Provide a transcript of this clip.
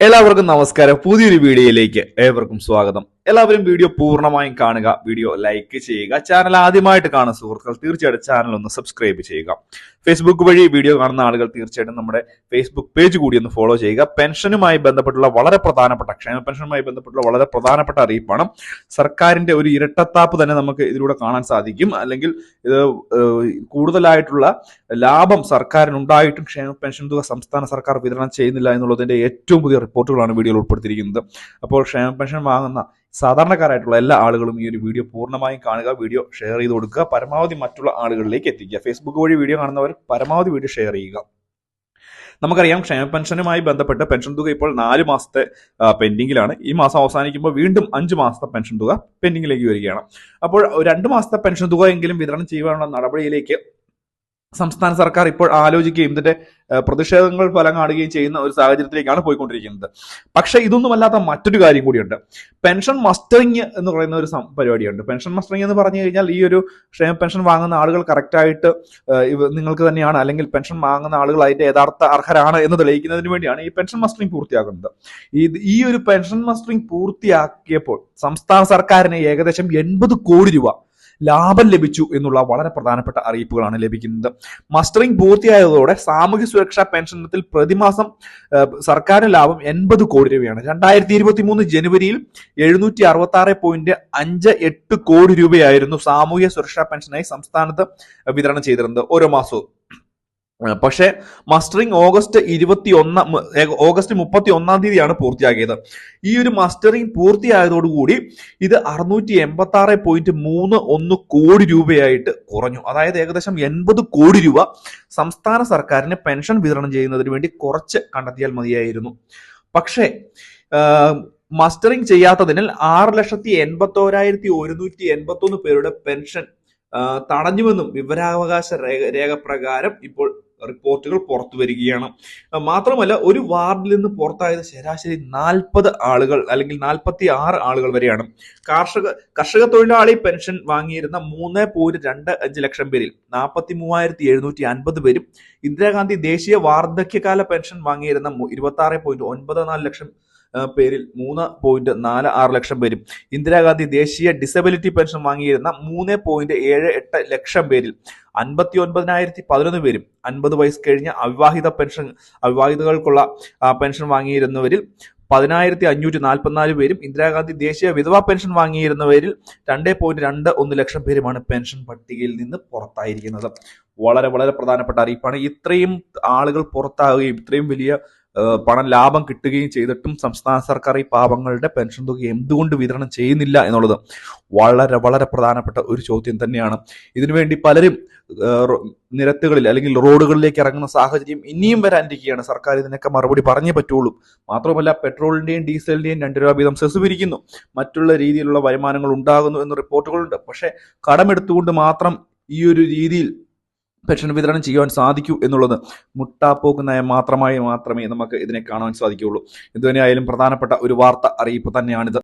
എല്ലാവർക്കും നമസ്കാരം. പുതിയൊരു വീഡിയോയിലേക്ക് ഏവർക്കും സ്വാഗതം. എല്ലാവരും വീഡിയോ പൂർണമായും കാണുക. വീഡിയോ ലൈക്ക് ചെയ്യുക. ചാനൽ ആദ്യമായിട്ട് കാണുക സുഹൃത്തുക്കൾ തീർച്ചയായിട്ടും ചാനൽ ഒന്ന് സബ്സ്ക്രൈബ് ചെയ്യുക. ഫേസ്ബുക്ക് വഴി വീഡിയോ കാണുന്ന ആളുകൾ തീർച്ചയായിട്ടും നമ്മുടെ ഫേസ്ബുക്ക് പേജ് കൂടി ഒന്ന് ഫോളോ ചെയ്യുക. പെൻഷനുമായി ബന്ധപ്പെട്ടുള്ള വളരെ പ്രധാനപ്പെട്ട ക്ഷേമ പെൻഷനുമായി ബന്ധപ്പെട്ടുള്ള വളരെ പ്രധാനപ്പെട്ട അറിയിപ്പാണ്. സർക്കാരിന്റെ ഒരു ഇരട്ടത്താപ്പ് തന്നെ നമുക്ക് ഇതിലൂടെ കാണാൻ സാധിക്കും. അല്ലെങ്കിൽ ഇത് കൂടുതലായിട്ടുള്ള ലാഭം സർക്കാരിനുണ്ടായിട്ടും ക്ഷേമ പെൻഷൻ തുക സംസ്ഥാന സർക്കാർ വിതരണം ചെയ്യുന്നില്ല എന്നുള്ളതിന്റെ ഏറ്റവും പുതിയ റിപ്പോർട്ടുകളാണ് വീഡിയോയിൽ ഉൾപ്പെടുത്തിയിരിക്കുന്നത്. അപ്പോൾ ക്ഷേമ പെൻഷൻ വാങ്ങുന്ന സാധാരണക്കാരായിട്ടുള്ള എല്ലാ ആളുകളും ഈ ഒരു വീഡിയോ പൂർണമായും കാണുക വീഡിയോ ഷെയർ ചെയ്ത് കൊടുക്കുക. പരമാവധി മറ്റുള്ള ആളുകളിലേക്ക് എത്തിക്കുക. ഫേസ്ബുക്ക് വഴി വീഡിയോ കാണുന്നവർ പരമാവധി വീഡിയോ ഷെയർ ചെയ്യുക. നമുക്കറിയാം ക്ഷേമ പെൻഷനുമായി ബന്ധപ്പെട്ട് പെൻഷൻ തുക ഇപ്പോൾ നാല് മാസത്തെ പെൻഡിങ്ങിലാണ്. ഈ മാസം അവസാനിക്കുമ്പോൾ വീണ്ടും അഞ്ച് മാസത്തെ പെൻഷൻ തുക പെൻഡിങ്ങിലേക്ക് വരികയാണ്. അപ്പോൾ രണ്ട് മാസത്തെ പെൻഷൻ തുക എങ്കിലും വിതരണം ചെയ്യുവാനുള്ള നടപടിയിലേക്ക് സംസ്ഥാന സർക്കാർ ഇപ്പോൾ ആലോചിക്കുകയും ഇതിന്റെ പ്രതിഷേധങ്ങൾ ഫലം കാണുകയും ചെയ്യുന്ന ഒരു സാഹചര്യത്തിലേക്കാണ് പോയിക്കൊണ്ടിരിക്കുന്നത്. പക്ഷേ ഇതൊന്നുമല്ലാത്ത മറ്റൊരു കാര്യം കൂടിയുണ്ട്. പെൻഷൻ മസ്റ്ററിങ് എന്ന് പറയുന്ന ഒരു പരിപാടിയുണ്ട്. പെൻഷൻ മസ്റ്ററിങ് എന്ന് പറഞ്ഞു കഴിഞ്ഞാൽ ഈ ഒരു ക്ഷേമ പെൻഷൻ വാങ്ങുന്ന ആളുകൾ കറക്റ്റായിട്ട് നിങ്ങൾക്ക് തന്നെയാണ് അല്ലെങ്കിൽ പെൻഷൻ വാങ്ങുന്ന ആളുകൾ അതിന്റെ യഥാർത്ഥ അർഹരാണ് എന്ന് തെളിയിക്കുന്നതിന് വേണ്ടിയാണ് ഈ പെൻഷൻ മസ്റ്ററിങ് പൂർത്തിയാക്കുന്നത്. ഈ ഒരു പെൻഷൻ മസ്റ്ററിങ് പൂർത്തിയാക്കിയപ്പോൾ സംസ്ഥാന സർക്കാരിന് ഏകദേശം എൺപത് കോടി രൂപ ലാഭം ലഭിച്ചു എന്നുള്ള വളരെ പ്രധാനപ്പെട്ട അറിയിപ്പുകളാണ് ലഭിക്കുന്നത്. മസ്റ്ററിംഗ് പൂർത്തിയായതോടെ സാമൂഹ്യ സുരക്ഷാ പെൻഷനത്തിൽ പ്രതിമാസം സർക്കാരിന് ലാഭം എൺപത് കോടി രൂപയാണ്. രണ്ടായിരത്തി ഇരുപത്തി മൂന്ന് ജനുവരിയിൽ എഴുന്നൂറ്റി അറുപത്തി ആറ് പോയിന്റ് അഞ്ച് എട്ട് കോടി രൂപയായിരുന്നു സാമൂഹ്യ സുരക്ഷാ പെൻഷനായി സംസ്ഥാനത്ത് വിതരണം ചെയ്തിരുന്നത്. ഓരോ മാസവും പക്ഷേ മസ്റ്ററിംഗ് ഓഗസ്റ്റ് ഇരുപത്തി ഒന്നാം ഓഗസ്റ്റ് മുപ്പത്തി ഒന്നാം തീയതിയാണ് പൂർത്തിയാക്കിയത്. ഈ ഒരു മസ്റ്ററിംഗ് പൂർത്തിയായതോടുകൂടി ഇത് അറുന്നൂറ്റി എൺപത്തി ആറ് പോയിന്റ് മൂന്ന് ഒന്ന് കോടി രൂപയായിട്ട് കുറഞ്ഞു. അതായത് ഏകദേശം എൺപത് കോടി രൂപ സംസ്ഥാന സർക്കാരിന് പെൻഷൻ വിതരണം ചെയ്യുന്നതിന് വേണ്ടി കുറച്ച് കണ്ടെത്തിയാൽ മതിയായിരുന്നു. പക്ഷേ മസ്റ്ററിംഗ് ചെയ്യാത്തതിനാൽ ആറ് ലക്ഷത്തി എൺപത്തോരായിരത്തി ഒരുന്നൂറ്റി എൺപത്തി ഒന്ന് പേരുടെ പെൻഷൻ തടഞ്ഞുവെന്നും വിവരാവകാശ രേഖ രേഖ പ്രകാരം ഇപ്പോൾ റിപ്പോർട്ടുകൾ പുറത്തു വരികയാണ്. മാത്രമല്ല ഒരു വാർഡിൽ നിന്ന് പുറത്തായത് ശരാശരി നാൽപ്പത് ആളുകൾ അല്ലെങ്കിൽ നാൽപ്പത്തി ആറ് ആളുകൾ വരെയാണ്. കാർഷിക കർഷക തൊഴിലാളി പെൻഷൻ വാങ്ങിയിരുന്ന മൂന്ന് പോയിന്റ് രണ്ട് അഞ്ച് ലക്ഷം പേരിൽ നാൽപ്പത്തി മൂവായിരത്തി എഴുന്നൂറ്റി അൻപത് പേരും ഇന്ദിരാഗാന്ധി ദേശീയ വാർദ്ധക്യകാല പെൻഷൻ വാങ്ങിയിരുന്ന ഇരുപത്തി ആറ് പോയിന്റ് ഒൻപത് നാല് ലക്ഷം പേരിൽ മൂന്ന് പോയിന്റ് നാല് ആറ് ലക്ഷം പേരും. ഇന്ദിരാഗാന്ധി ദേശീയ ഡിസബിലിറ്റി പെൻഷൻ വാങ്ങിയിരുന്ന മൂന്ന് പോയിന്റ് ഏഴ് എട്ട് ലക്ഷം പേരിൽ അൻപത്തി ഒൻപതിനായിരത്തി പതിനൊന്ന് പേരും അൻപത് വയസ്സ് കഴിഞ്ഞ അവിവാഹിത പെൻഷൻ അവിവാഹിതകൾക്കുള്ള പെൻഷൻ വാങ്ങിയിരുന്നവരിൽ പതിനായിരത്തി അഞ്ഞൂറ്റി നാൽപ്പത്തിനാല് പേരും ഇന്ദിരാഗാന്ധി ദേശീയ വിധവാ പെൻഷൻ വാങ്ങിയിരുന്നവരിൽ രണ്ട് പോയിന്റ് രണ്ട് ഒന്ന് ലക്ഷം പേരുമാണ് പെൻഷൻ പട്ടികയിൽ നിന്ന് പുറത്തായിരിക്കുന്നത്. വളരെ വളരെ പ്രധാനപ്പെട്ട അറിയിപ്പാണ്. ഇത്രയും ആളുകൾ പുറത്താകുകയും ഇത്രയും വലിയ പണം ലാഭം കിട്ടുകയും ചെയ്തിട്ടും സംസ്ഥാന സർക്കാർ ഈ പാവങ്ങളുടെ പെൻഷൻ തുക എന്തുകൊണ്ട് വിതരണം ചെയ്യുന്നില്ല എന്നുള്ളത് വളരെ വളരെ പ്രധാനപ്പെട്ട ഒരു ചോദ്യം തന്നെയാണ്. ഇതിനുവേണ്ടി പലരും നിരത്തുകളിൽ അല്ലെങ്കിൽ റോഡുകളിലേക്ക് ഇറങ്ങുന്ന സാഹചര്യം ഇനിയും വരാനിരിക്കുകയാണ്. സർക്കാർ ഇതിനൊക്കെ മറുപടി പറഞ്ഞേ പറ്റുള്ളൂ. മാത്രമല്ല പെട്രോളിന്റെയും ഡീസലിന്റെയും രണ്ട് രൂപ വീതം സെസ് പിരിക്കുന്നു. മറ്റുള്ള രീതിയിലുള്ള വരുമാനങ്ങൾ ഉണ്ടാകുന്നു എന്ന റിപ്പോർട്ടുകളുണ്ട്. പക്ഷേ കടമെടുത്തുകൊണ്ട് മാത്രം ഈ ഒരു രീതിയിൽ പെൻഷൻ വിതരണം ചെയ്യുവാൻ സാധിക്കൂ എന്നുള്ളത് മുട്ടാപ്പോക്ക് നയം മാത്രമായി മാത്രമേ നമുക്ക് ഇതിനെ കാണാൻ സാധിക്കുകയുള്ളൂ. എന്തുതന്നെയായാലും പ്രധാനപ്പെട്ട ഒരു വാർത്ത അറിയിപ്പ് തന്നെയാണിത്.